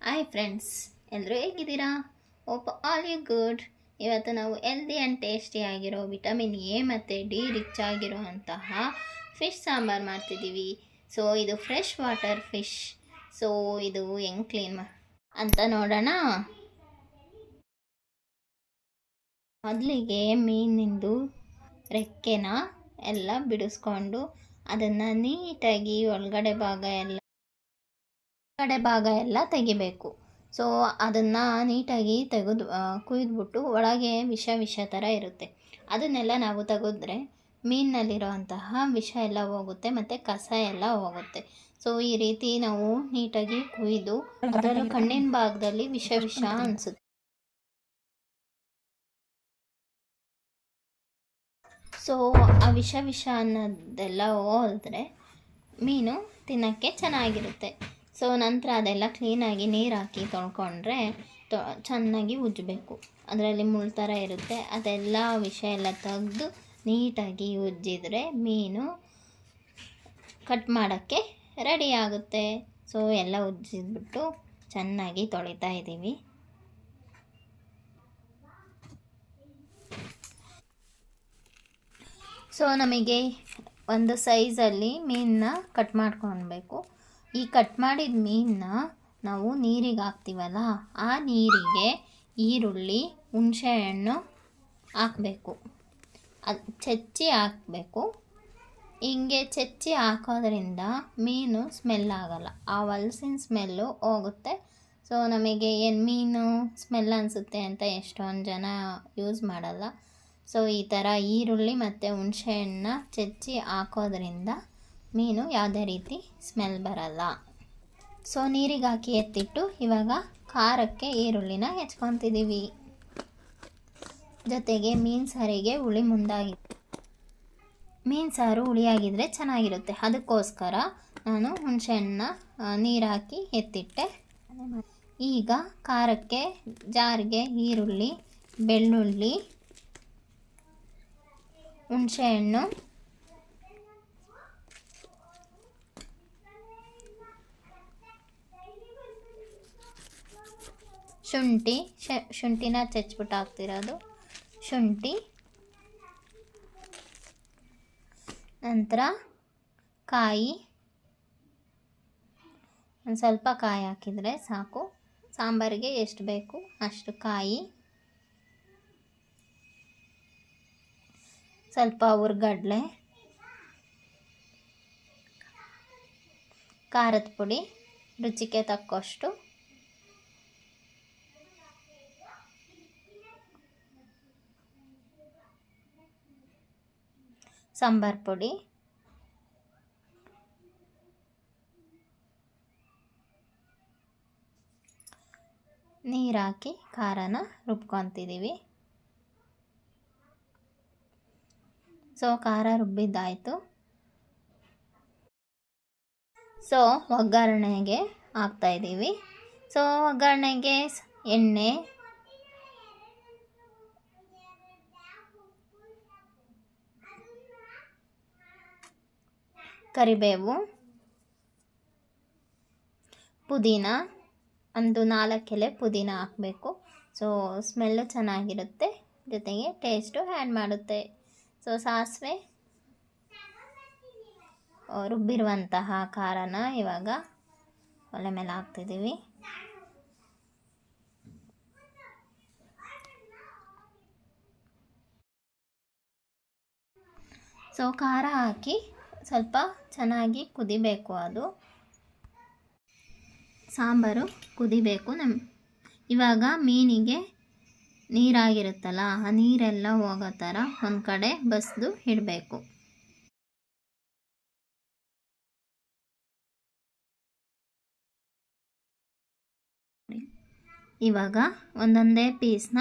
Hi friends ಎಲ್ಲರೂ ಹೇಗಿದ್ದೀರಾ? ಓಪ್ all you good ಇವತ್ತು ನಾವು ಹೆಲ್ದಿ ಆ್ಯಂಡ್ ಟೇಸ್ಟಿಯಾಗಿರೋ ವಿಟಮಿನ್ ಎ ಮತ್ತು ಡಿ ರಿಚ್ ಆಗಿರೋ ಅಂತಹ ಫಿಶ್ ಸಾಂಬಾರು ಮಾಡ್ತಿದ್ದೀವಿ. ಸೊ ಇದು ಫ್ರೆಶ್ ವಾಟರ್ ಫಿಶ್ ಸೊ ಇದು ಹೆಂಗೆ ಕ್ಲೀನ್ ಅಂತ ನೋಡೋಣ. ಮೊದಲಿಗೆ ಮೀನಿಂದು ರೆಕ್ಕೆನ ಎಲ್ಲ ಬಿಡಿಸ್ಕೊಂಡು ಅದನ್ನು ನೀಟಾಗಿ ಒಳಗಡೆ ಭಾಗ ಎಲ್ಲ ಕಡೆ ಭಾಗ ಎಲ್ಲ ತೆಗಿಬೇಕು. ಸೊ ಅದನ್ನು ನೀಟಾಗಿ ತೆಗೆದು ಕುಯ್ದುಬಿಟ್ಟು ಒಳಗೆ ವಿಷ ವಿಷ ಥರ ಇರುತ್ತೆ. ಅದನ್ನೆಲ್ಲ ನಾವು ತೆಗೆದ್ರೆ ಮೀನಿನಲ್ಲಿರೋಂತಹ ವಿಷ ಎಲ್ಲ ಹೋಗುತ್ತೆ, ಮತ್ತು ಕಸ ಎಲ್ಲ ಹೋಗುತ್ತೆ. ಸೊ ಈ ರೀತಿ ನಾವು ನೀಟಾಗಿ ಕುಯ್ದು ಅದರ ಕಣ್ಣಿನ ಭಾಗದಲ್ಲಿ ವಿಷ ವಿಷ ಅನಿಸುತ್ತೆ. ಸೊ ಆ ವಿಷ ವಿಷ ಅನ್ನೋದೆಲ್ಲ ಹೋದ್ರೆ ಮೀನು ತಿನ್ನೋಕ್ಕೆ ಚೆನ್ನಾಗಿರುತ್ತೆ. ಸೊ ನಂತರ ಅದೆಲ್ಲ ಕ್ಲೀನಾಗಿ ನೀರು ಹಾಕಿ ತೊಳ್ಕೊಂಡ್ರೆ ತೊ, ಚೆನ್ನಾಗಿ ಉಜ್ಜಬೇಕು. ಅದರಲ್ಲಿ ಮುಳ್ಳು ಥರ ಇರುತ್ತೆ. ಅದೆಲ್ಲ ವಿಷ ಎಲ್ಲ ತೆಗೆದು ನೀಟಾಗಿ ಉಜ್ಜಿದ್ರೆ ಮೀನು ಕಟ್ ಮಾಡೋಕ್ಕೆ ರೆಡಿ ಆಗುತ್ತೆ. ಸೊ ಎಲ್ಲ ಉಜ್ಜಿದ್ಬಿಟ್ಟು ಚೆನ್ನಾಗಿ ತೊಳಿತಾ ಇದ್ದೀವಿ. ಸೊ ನಮಗೆ ಒಂದು ಸೈಜಲ್ಲಿ ಮೀನನ್ನ ಕಟ್ ಮಾಡ್ಕೊಳ್ಬೇಕು. ಈ ಕಟ್ ಮಾಡಿದ ಮೀನನ್ನ ನಾವು ನೀರಿಗೆ ಹಾಕ್ತೀವಲ್ಲ, ಆ ನೀರಿಗೆ ಈರುಳ್ಳಿ, ಹುಣಸೆಹಣ್ಣು ಹಾಕಬೇಕು. ಅದು ಚಚ್ಚಿ ಹಾಕಬೇಕು. ಹಿಂಗೆ ಚಚ್ಚಿ ಹಾಕೋದ್ರಿಂದ ಮೀನು ಸ್ಮೆಲ್ ಆಗಲ್ಲ. ಆ ಹೊಲ್ಸಿನ ಸ್ಮೆಲ್ಲು ಹೋಗುತ್ತೆ. ಸೊ ನಮಗೆ ಏನು ಮೀನು ಸ್ಮೆಲ್ ಅನಿಸುತ್ತೆ ಅಂತ ಎಷ್ಟೊಂದು ಜನ ಯೂಸ್ ಮಾಡಲ್ಲ. ಸೊ ಈ ಥರ ಈರುಳ್ಳಿ ಮತ್ತು ಹುಣಸೆಹಣ್ಣನ್ನ ಚಚ್ಚಿ ಹಾಕೋದ್ರಿಂದ ಮೀನು ಯಾವುದೇ ರೀತಿ ಸ್ಮೆಲ್ ಬರಲ್ಲ. ಸೊ ನೀರಿಗೆ ಹಾಕಿ ಎತ್ತಿಟ್ಟು ಇವಾಗ ಖಾರಕ್ಕೆ ಈರುಳ್ಳಿನ ಹೆಚ್ಕೊತಿದ್ದೀವಿ. ಜೊತೆಗೆ ಮೀನು ಸಾರಿಗೆ ಹುಳಿ ಮುಂದಾಗಿ, ಮೀನು ಸಾರು ಹುಳಿಯಾಗಿದ್ದರೆ ಚೆನ್ನಾಗಿರುತ್ತೆ. ಅದಕ್ಕೋಸ್ಕರ ನಾನು ಹುಣಸೆಹಣ್ಣನ್ನ ನೀರು ಹಾಕಿ ಎತ್ತಿಟ್ಟೆ. ಈಗ ಖಾರಕ್ಕೆ ಜಾರಿಗೆ ಈರುಳ್ಳಿ, ಬೆಳ್ಳುಳ್ಳಿ, ಹುಣಸೆಹಣ್ಣು ಶುಂಠಿ ಶುಂಠಿನ ಚಚ್ಬಿಟ್ಟು ಹಾಕ್ತಿರೋದು. ಶುಂಠಿ. ನಂತರ ಕಾಯಿ. ಒಂದು ಸ್ವಲ್ಪ ಕಾಯಿ ಹಾಕಿದರೆ ಸಾಕು. ಸಾಂಬಾರಿಗೆ ಎಷ್ಟು ಬೇಕು ಅಷ್ಟು ಕಾಯಿ. ಸ್ವಲ್ಪ ಹುರ್ಗಡ್ಲೆ. ಖಾರದ ಪುಡಿ. ರುಚಿಗೆ ತಕ್ಕಷ್ಟು ಸಾಂಬಾರು ಪುಡಿ. ನೀರಾಕಿ ಹಾಕಿ ಖಾರನ ರುಬ್ಕೊತಿದ್ದೀವಿ. ಸೊ, ಖಾರ ರುಬ್ಬಿದ್ದಾಯಿತು. ಸೊ, ಒಗ್ಗರಣೆಗೆ ಹಾಕ್ತಾಯಿದ್ದೀವಿ. ಸೊ, ಒಗ್ಗರಣೆಗೆ ಎಣ್ಣೆ ಕರಿಬೇವು, ಪುದೀನ, ಒಂದು ನಾಲ್ಕು ಎಲೆ ಪುದೀನ ಹಾಕಬೇಕು. ಸೊ ಸ್ಮೆಲ್ಲು ಚೆನ್ನಾಗಿರುತ್ತೆ. ಜೊತೆಗೆ ಟೇಸ್ಟು ಆ್ಯಡ್ ಮಾಡುತ್ತೆ. ಸೊ ಸಾಸಿವೆ ರುಬ್ಬಿರುವಂತಹ ಖಾರನ ಇವಾಗ ಒಲೆ ಮೇಲೆ ಹಾಕ್ತಿದ್ದೀವಿ. ಸೊ ಖಾರ ಹಾಕಿ ಸ್ವಲ್ಪ ಚೆನ್ನಾಗಿ ಕುದಿಬೇಕು ಅದು. ಸಾಂಬಾರು ಕುದಿಬೇಕು ನಮ್ಮ ಇವಾಗ ಮೀನಿಗೆ ನೀರಾಗಿರುತ್ತಲ್ಲ, ಆ ನೀರೆಲ್ಲ ಹೋಗೋ ಥರ ಒಂದು ಕಡೆ ಬಸ್ದು ಇಡಬೇಕು. ಇವಾಗ ಒಂದೊಂದೇ ಪೀಸ್ನ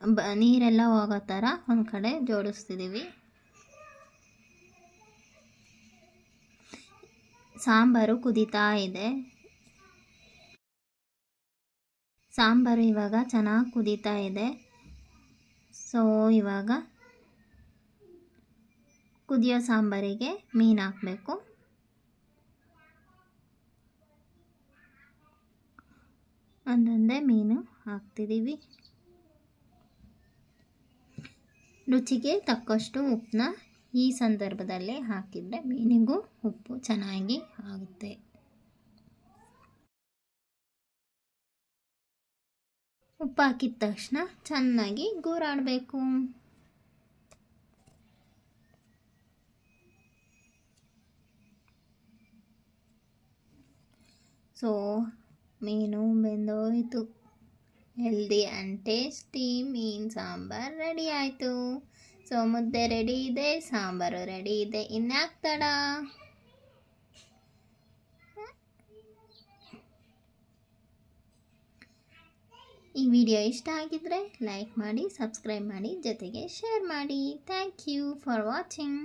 ಬ, ನೀರೆಲ್ಲ ಹೋಗೋ ಥರ ಒಂದು ಕಡೆ ಜೋಡಿಸ್ತಿದ್ದೀವಿ ಸಾಂಬಾರು ಕುದೀತಾ ಇದೆ. ಸಾಂಬಾರು ಇವಾಗ ಚೆನ್ನಾಗಿ ಕುದೀತಾ ಇದೆ. ಸೊ ಇವಾಗ ಕುದಿಯೋ ಸಾಂಬಾರಿಗೆ ಮೀನು ಹಾಕಬೇಕು. ಒಂದೊಂದೇ ಮೀನು ಹಾಕ್ತಿದ್ದೀವಿ ರುಚಿಗೆ ತಕ್ಕಷ್ಟು ಉಪ್ಪನ್ನ ಈ ಸಂದರ್ಭದಲ್ಲೇ ಹಾಕಿದರೆ ಮೀನಿಗೂ ಉಪ್ಪು ಚೆನ್ನಾಗಿ ಆಗುತ್ತೆ. ಉಪ್ಪು ಹಾಕಿದ ತಕ್ಷಣ ಚೆನ್ನಾಗಿ ಗೂರಾಡಬೇಕು. ಸೊ ಮೀನು ಬೆಂದೋಯಿತು. ಹೆಲ್ದಿ ಆ್ಯಂಡ್ ಟೇಸ್ಟಿ ಮೀನು ಸಾಂಬಾರ್ ರೆಡಿ ಆಯಿತು. ಸೊ ಮುದ್ದೆ ರೆಡಿ ಇದೆ, ಸಾಂಬಾರು ರೆಡಿ ಇದೆ. ಇನ್ಯಾಕೆ ತಡ ಈ ವಿಡಿಯೋ ಇಷ್ಟ ಆಗಿದ್ರೆ ಲೈಕ್ ಮಾಡಿ, ಸಬ್ಸ್ಕ್ರೈಬ್ ಮಾಡಿ, ಜೊತೆಗೆ ಶೇರ್ ಮಾಡಿ. Thank you for watching.